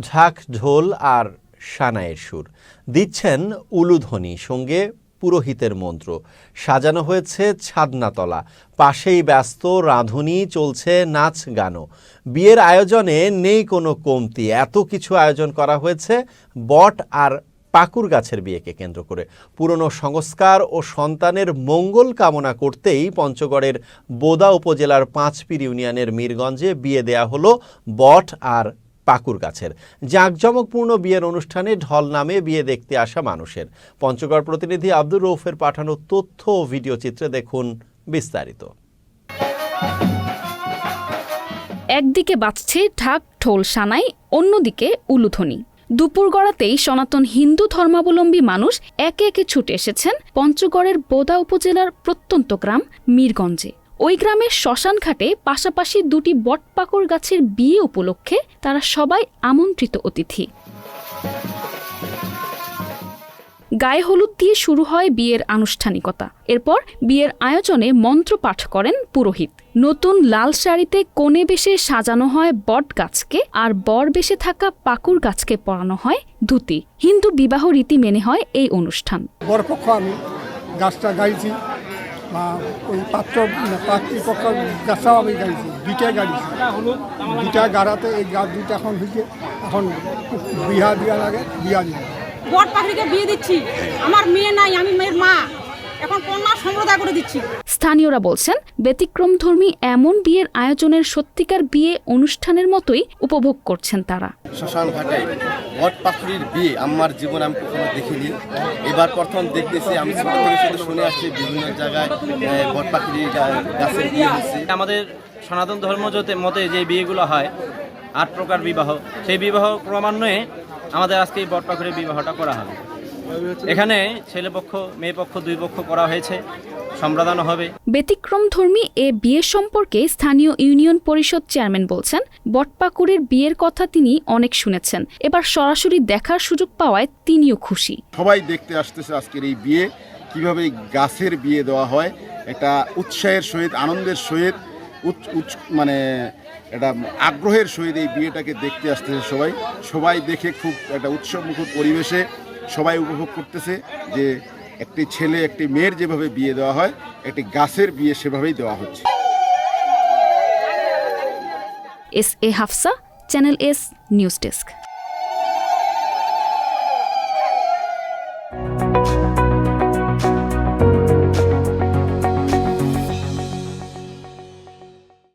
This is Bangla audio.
ঝাঁক ঢোল আর সানায়ের সুর। দিচ্ছেন উলুধ্বনি, সঙ্গে পুরোহিতের মন্ত্র। সাজানো হয়েছে ছাদনাতলা। পাশেই ব্যস্ত রাঁধুনি চলছে নাচ গানও বিয়ের আয়োজনে নেই কোনো কমতি। এত কিছু আয়োজন করা হয়েছে বট আর পাকুর গাছের বিয়েকে কেন্দ্র করে। পুরনো সংস্কার ও সন্তানের মঙ্গল কামনা করতেই পঞ্চগড়ের বোদা উপজেলার পাঁচপির ইউনিয়নের মীরগঞ্জে বিয়ে দেয়া হলো বট আর পাকুর গাছের। জাঁকজমকপূর্ণ বিয়ের অনুষ্ঠানে ঢল নামে বিয়ে দেখতে আসা মানুষের। পঞ্চগড় প্রতিনিধি আব্দুর রৌফের পাঠানো তথ্য ও ভিডিও চিত্রে দেখুন বিস্তারিত। একদিকে বাজছে ঢাক, ঢোল, সানাই, অন্যদিকে উলুধ্বনি। দুপুর গড়াতেই সনাতন হিন্দু ধর্মাবলম্বী মানুষ একে একে ছুটে এসেছেন পঞ্চগড়ের বোদা উপজেলার প্রত্যন্ত গ্রাম মীরগঞ্জে। ওই গ্রামের শ্মশান ঘাটে পাশাপাশি দুটি বটপাকড় গাছের বিয়ে উপলক্ষে তারা সবাই আমন্ত্রিত অতিথি। গায়ে হলুদ দিয়ে শুরু হয় বিয়ের আনুষ্ঠানিকতা। এরপর বিয়ের আয়োজনে মন্ত্র পাঠ করেন পুরোহিত। নতুন লাল শাড়িতে কোণে বেশে সাজানো হয় বট গাছকে আর বর বেশে থাকা পাকুর গাছকে পরানো হয় ধুতি। হিন্দু বিবাহ রীতি মেনে হয় এই অনুষ্ঠান। বরপক্ষ আমি গাছটা গাইছি। ওই পাত্র পাত্রীপক্ষ গাছটাও আমি গাইছি দুইটাই গাড়ি। দুইটা গাড়াতে এই গাছ দুইটা এখন হয়েছে এখন বিহা দিয়া লাগে বিয়া দিয়ে। বট পাখিকে বিয়ে দিচ্ছি। আমার মেয়ে নাই, আমি মেয়ের মা। এখন কন্যা সম্প্রদায় করে দিচ্ছি। স্থানীয়রা বলছেন ব্যতিক্রমধর্মী এমন বিয়ের আয়োজনের সত্যিকার বিয়ে অনুষ্ঠানের মতোই উপভোগ করছেন তারা। শ্মশান ঘাটে বট পাখির বিয়ে আমার জীবন আমি কখনো দেখিনি। এবার প্রথম দেখতেছি আমি ছোট থেকে শুধু শুনে আসছি বিভিন্ন জায়গায় বট পাখির গাছের বিয়ে হচ্ছে। আমাদের সনাতন ধর্ম যতে- মতে যে বিয়েগুলো হয় আট প্রকার বিবাহ। সেই বিবাহ ক্রমান্বয়ে আমাদের আজকে এই বটপাখুরের বিবাহটা করা হবে। এখানে ছেলে পক্ষ মেয়ে পক্ষ দুই পক্ষ করা হয়েছে। সম্প্রদান হবে। ব্যতিক্রমধর্মী এ বিয়ে সম্পর্কে স্থানীয় ইউনিয়ন পরিষদ চেয়ারম্যান বলছেন বটপাকুরের বিয়ের কথা তিনি অনেক শুনেছেন। এবার সরাসরি দেখার সুযোগ পাওয়ায় তিনিও খুশি। সবাই দেখতে আসতেছে আজকের এই বিয়ে কীভাবে গাছের বিয়ে দেওয়া হয় এটা উৎসাহের সহিত আনন্দের সহিত মানে এটা আগ্রহের সহিত এই বিয়েটাকে দেখতে আসতেছে সবাই। সবাই দেখে খুব একটা উৎসবমুখর পরিবেশে সবাই উপভোগ করতেছে যে একটি ছেলে, একটি মেয়ের যেভাবে বিয়ে দেওয়া হয়, একটি গাছের বিয়ে সেভাবেই দেওয়া হচ্ছে। S A Hafsa, channel S, news desk.